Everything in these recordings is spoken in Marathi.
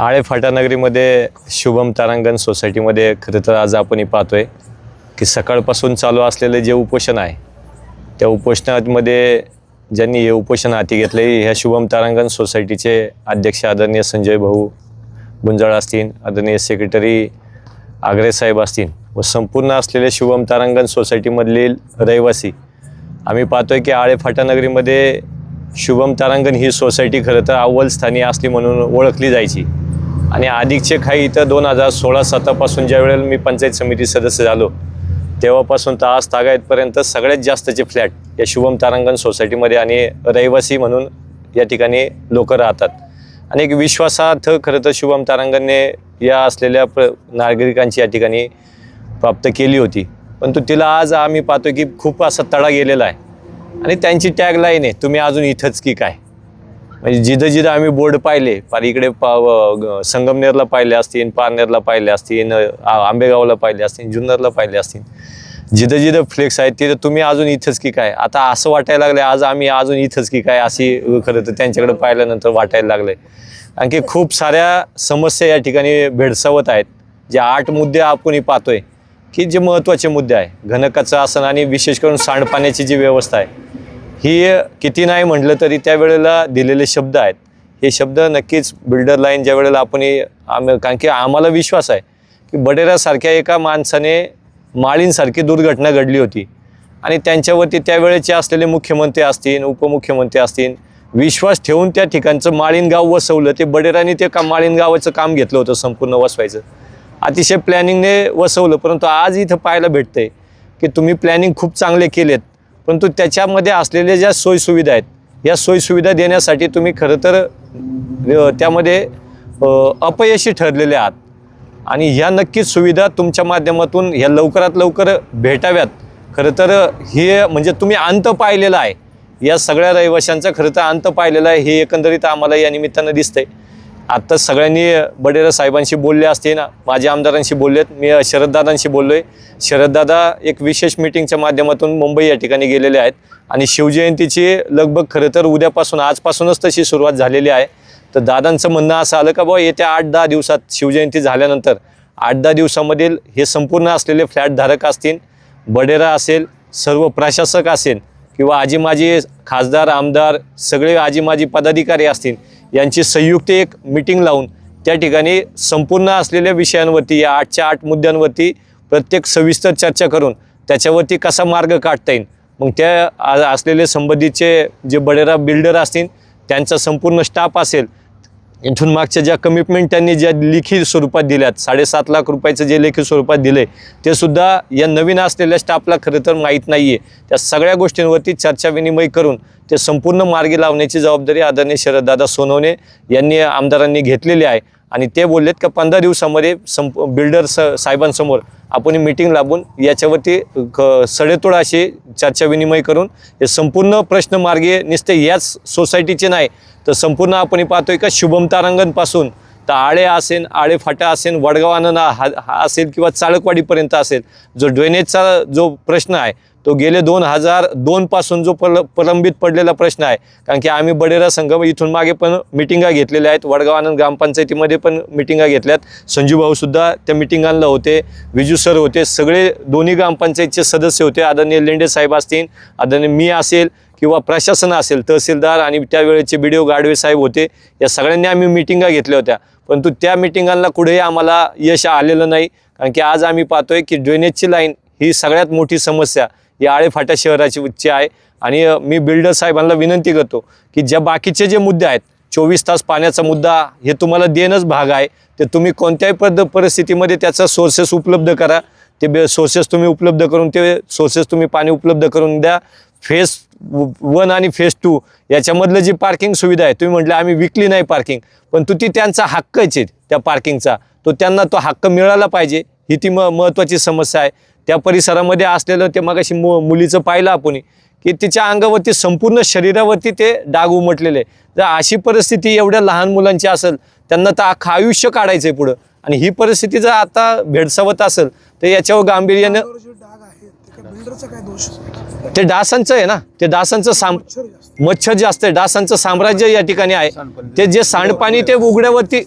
आळे फाटानगरीमध्ये शुभम तारांगण सोसायटीमध्ये खरं तर आज आपण हे पाहतोय की सकाळपासून चालू असलेलं जे उपोषण आहे त्या उपोषणामध्ये ज्यांनी हे उपोषण हाती घेतले ह्या शुभम तारांगण सोसायटीचे अध्यक्ष आदरणीय संजय भाऊ गुंजाळ असतील आदरणीय सेक्रेटरी आग्रे साहेब असतील व संपूर्ण असलेले शुभम तारांगण सोसायटीमधील रहिवासी आम्ही पाहतोय की आळे फाटानगरीमध्ये शुभम तारांगण ही सोसायटी खरं तर अव्वल स्थानी असली म्हणून ओळखली जायची. आणि अधिकचे काही इथं दोन हजार सोळा सतरापासून ज्या वेळेला मी पंचायत समिती सदस्य झालो तेव्हापासून तर आज तागायतपर्यंत सगळ्यात जास्तचे फ्लॅट या शुभम तारांगण सोसायटीमध्ये आणि रहिवासी म्हणून या ठिकाणी लोक राहतात. आणि एक विश्वासार्थ खरं तर शुभम तारांगणने या असलेल्या प्र नागरिकांची या ठिकाणी प्राप्त केली होती. परंतु तिला आज आम्ही पाहतो की खूप असा तडा गेलेला आहे. आणि त्यांची टॅग लाईन आहे तुम्ही अजून इथंच की काय? म्हणजे जिथं जिथं आम्ही बोर्ड पाहिले फार इकडे पा ग- संगमनेरला पाहिले असतील पारनेरला पाहिले असतील आंबेगावला पाहिले असतील जुन्नरला पाहिले असतील. जिथं जिथं फ्लेक्स आहेत तिथं तुम्ही अजून इथंच की काय? आता असं वाटायला लागलं आज आम्ही अजून इथंच की काय? अशी खरं तर त्यांच्याकडे पाहिल्यानंतर वाटायला लागलंय. आणखी खूप साऱ्या समस्या या ठिकाणी भेडसावत आहेत. जे आठ मुद्दे आपण पाहतोय की जे महत्त्वाचे मुद्दे आहे. घनकाचं आसन आणि विशेष करून सांडपाण्याची जी व्यवस्था आहे ही किती नाही म्हटलं तरी त्यावेळेला दिलेले शब्द आहेत. हे शब्द नक्कीच बिल्डर लाईन ज्या वेळेला आपण आम कारण की आम्हाला विश्वास आहे की बडेरासारख्या एका माणसाने माळींसारखी दुर्घटना घडली होती. आणि त्यांच्यावरती त्यावेळेचे असलेले मुख्यमंत्री असतील उपमुख्यमंत्री असतील विश्वास ठेवून त्या ठिकाणचं माळीन गाव वसवलं ते बडेराने ते का माळीन गावाचं काम घेतलं होतं संपूर्ण वसवायचं. अतिशय प्लॅनिंगने वसवलं परंतु आज इथं पाहायला भेटतंय की तुम्ही प्लॅनिंग खूप चांगले केलेत. परंतु त्याच्यामध्ये असलेल्या ज्या सोयीसुविधा आहेत या सोयीसुविधा देण्यासाठी तुम्ही खरं तर त्यामध्ये अपयशी ठरलेले आहात. आणि ह्या नक्कीच सुविधा तुमच्या माध्यमातून ह्या लवकरात लवकर भेटाव्यात. खरं तर हे म्हणजे तुम्ही अंत पाहिलेला आहे. या सगळ्या रहिवाशांचा खरं तर अंत पाहिलेला आहे. हे एकंदरीत आम्हाला या निमित्तानं दिसतंय. आत्ता सगळ्यांनी बडेरा साहेबांशी बोलले असते ना माझ्या आमदारांशी बोललेत. मी शरददादांशी बोललोय. शरददादा एक विशेष मिटिंगच्या माध्यमातून मुंबई या ठिकाणी गेलेले आहेत. आणि शिवजयंतीची लगभग खरं तर उद्यापासून आजपासूनच तशी सुरुवात झालेली आहे. तर दादांचं म्हणणं असं आलं का बाबा येत्या आठ दहा दिवसात शिवजयंती झाल्यानंतर आठ दहा दिवसामधील हे संपूर्ण असलेले फ्लॅटधारक असतील बडेरा असेल सर्व प्रशासक असेल किंवा आजी माजी खासदार आमदार सगळे आजी माजी पदाधिकारी असतील यांची संयुक्त एक मिटिंग लावून त्या ठिकाणी संपूर्ण असलेल्या विषयांवरती या आठच्या आठ मुद्द्यांवरती प्रत्येक सविस्तर चर्चा करून त्याच्यावरती कसा मार्ग काढता येईल? मग त्या असलेले संबंधितचे जे बडेरा बिल्डर असतील त्यांचा संपूर्ण स्टाफ असेल इथून मागच्या ज्या कमिटमेंट त्यांनी ज्या लेखी स्वरूपात दिल्यात साडेसात लाख रुपयाचं जे लेखी स्वरूपात दिले ते सुद्धा या नवीन असलेल्या स्टाफला खरं तर माहीत नाही आहे त्या सगळ्या गोष्टींवरती चर्चा विनिमय करून ते संपूर्ण मार्गी लावण्याची जबाबदारी आदरणीय शरददादा सोनवणे यांनी आमदारांनी घेतलेली आहे. आणि ते बोललेत का पंधरा दिवसामध्ये संप बिल्डर स साहेबांसमोर आपण मिटिंग लावून याच्यावरती क सडेतोड अशी चर्चा विनिमय करून हे संपूर्ण प्रश्न मार्गे नुसते याच सोसायटीचे नाही. तर संपूर्ण आपण पाहतोय का शुभम तारांगणपासून. तर आळे असेल आळे फाटा असेल वडगाव आनंद हा हा असेल किंवा चाळकवाडीपर्यंत असेल जो ड्रेनेजचा जो प्रश्न आहे तो गेले दोन हजार दोनपासून जो पल प्रलंबित पडलेला प्रश्न आहे. कारण की आम्ही बडेरा संघ इथून मागे पण मिटिंगा घेतलेल्या आहेत. वडगाव आनंद ग्रामपंचायतीमध्ये पण मिटिंगा घेतल्यात. संजूभाऊसुद्धा त्या मिटिंगांना होते. विजू सर होते. सगळे दोन्ही ग्रामपंचायतचे सदस्य होते. आदरणीय लेंडे साहेब असतील आदरणीय मी असेल किंवा प्रशासन असेल तहसीलदार आणि त्यावेळेचे बी डी ओ गाडवे साहेब होते. या सगळ्यांनी आम्ही मिटिंगा घेतल्या होत्या. परंतु त्या मिटिंगांना कुठेही आम्हाला यश आलेलं नाही. कारण की आज आम्ही पाहतोय की ड्रेनेजची लाईन ही सगळ्यात मोठी समस्या. या आळेफाटा शहराची उच्च आहे. आणि मी बिल्डर साहेबांना विनंती करतो की ज्या बाकीचे जे मुद्दे आहेत चोवीस तास पाण्याचा मुद्दा हे तुम्हाला देणंच भाग आहे ते तुम्ही कोणत्याही पद परिस्थितीमध्ये त्याचा सोर्सेस उपलब्ध करा. ते बे सोर्सेस तुम्ही उपलब्ध करून ते सोर्सेस तुम्ही पाणी उपलब्ध करून द्या. फेस वन आणि फेस टू याच्यामधलं जी पार्किंग सुविधा आहे तुम्ही म्हटलं आम्ही विकली नाही पार्किंग पण तू ती त्यांचा हक्कच आहे त्या पार्किंगचा तो त्यांना तो हक्क मिळाला पाहिजे ही ती म महत्त्वाची समस्या आहे. त्या परिसरामध्ये असलेलं ते मगाशी मु मुलीचं पाहिलं आपण की तिच्या अंगावरती संपूर्ण शरीरावरती ते डाग उमटलेले जर अशी परिस्थिती एवढ्या लहान मुलांची असेल त्यांना तर अख्खं आयुष्य काढायचं आहे पुढं. आणि ही परिस्थिती जर आता भेडसावत असेल तर याच्यावर गांभीर्यानं ते डासांचं आहे ना. ते डासांचं साम मच्छर जास्त आहे. डासांचं साम्राज्य या ठिकाणी आहे. ते जे सांडपाणी ते उघड्यावरती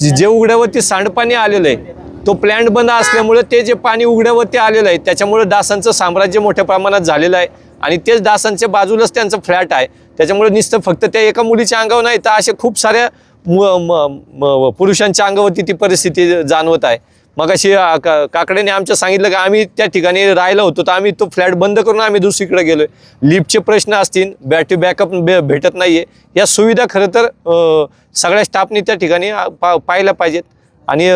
जे जे उघड्यावरती सांडपाणी आलेलं आहे तो प्लॅन्ट बंद असल्यामुळे ते जे पाणी उघड्यावरती आलेलं आहे त्याच्यामुळे डासांचं साम्राज्य मोठ्या प्रमाणात झालेलं आहे. आणि तेच डासांच्या बाजूलाच त्यांचं फ्लॅट आहे. त्याच्यामुळे नुसतं फक्त त्या एका मुलीच्या अंगावर नाही तर असे खूप साऱ्या म- म- पुरुषांच्या अंगावरती ती परिस्थिती जाणवत आहे. मग अशी काकड्याने आमच्या सांगितलं की आम्ही त्या ठिकाणी राहिलो होतो तर आम्ही तो फ्लॅट बंद करून आम्ही दुसरीकडे आहे लिफ्टचे प्रश्न असतील बॅटरी बॅकअप भेटत नाही आहे या सुविधा खरं तर सगळ्या स्टाफनी त्या ठिकाणी पा पाहायला पाहिजेत. आणि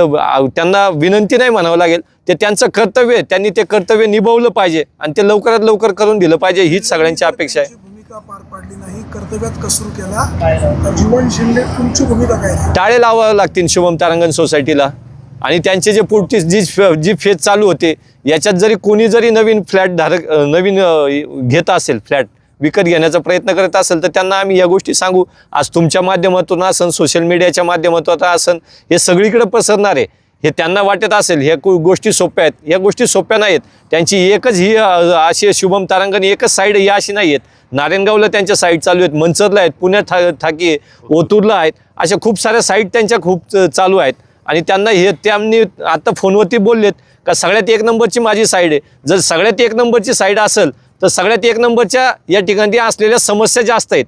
त्यांना विनंती नाही म्हणावं लागेल. ते त्यांचं कर्तव्य आहे. त्यांनी ते कर्तव्य निभावलं पाहिजे आणि ते लवकरात लवकर करून दिलं पाहिजे. हीच सगळ्यांची अपेक्षा आहे. तुमची भूमिका पार पाडली नाही. कर्तव्यात कसूर केला. तर जीवन शिंदे तुमची भूमिका काय राहील? टाळे लावावं लागतील शुभम तारांगण सोसायटीला. आणि त्यांचे जे पुढची जी जी फेज चालू होते याच्यात जरी कोणी जरी नवीन फ्लॅट धारक नवीन घेत असेल फ्लॅट विकत घेण्याचा प्रयत्न करत असेल तर त्यांना आम्ही या गोष्टी सांगू. आज तुमच्या माध्यमातून असन सोशल मीडियाच्या माध्यमातून असन हे सगळीकडे पसरणार आहे हे त्यांना वाटत असेल ह्या गोष्टी सोप्या आहेत. या गोष्टी सोप्या नाहीत. त्यांची एकच ही अशी शुभम तारांगण एकच साईड ही अशी नाही आहेत नारायणगावला त्यांच्या साईट चालू आहेत मंचरला आहेत पुण्यात था थाकी ओतूरला आहेत. अशा खूप साऱ्या साईट त्यांच्या खूप चालू आहेत. आणि त्यांना हे त्यांनी आत्ता फोनवरती बोललेत का सगळ्यात एक नंबरची माझी साईड आहे. जर सगळ्यात एक नंबरची साईड असेल तर सगळ्यात एक नंबरच्या या ठिकाणी असलेल्या समस्या जास्त आहेत.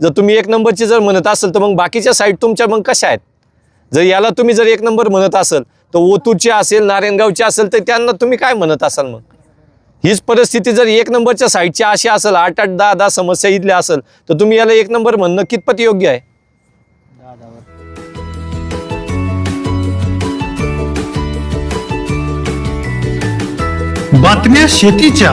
जर तुम्ही एक नंबरची जर म्हणत असेल तर मग बाकीच्या साईड तुमच्या मग कशा आहेत? जर याला तुम्ही जर एक नंबर म्हणत असाल तर ओतूरची असेल नारायणगावची असेल तर त्यांना तुम्ही काय म्हणत असाल मग? हीच परिस्थिती जर एक नंबरच्या साईडची अशी असेल आठ आठ दहा दहा समस्या इथल्या असेल तर तुम्ही याला एक नंबर म्हणणं कितपत योग्य आहे? बातम्या शेतीच्या.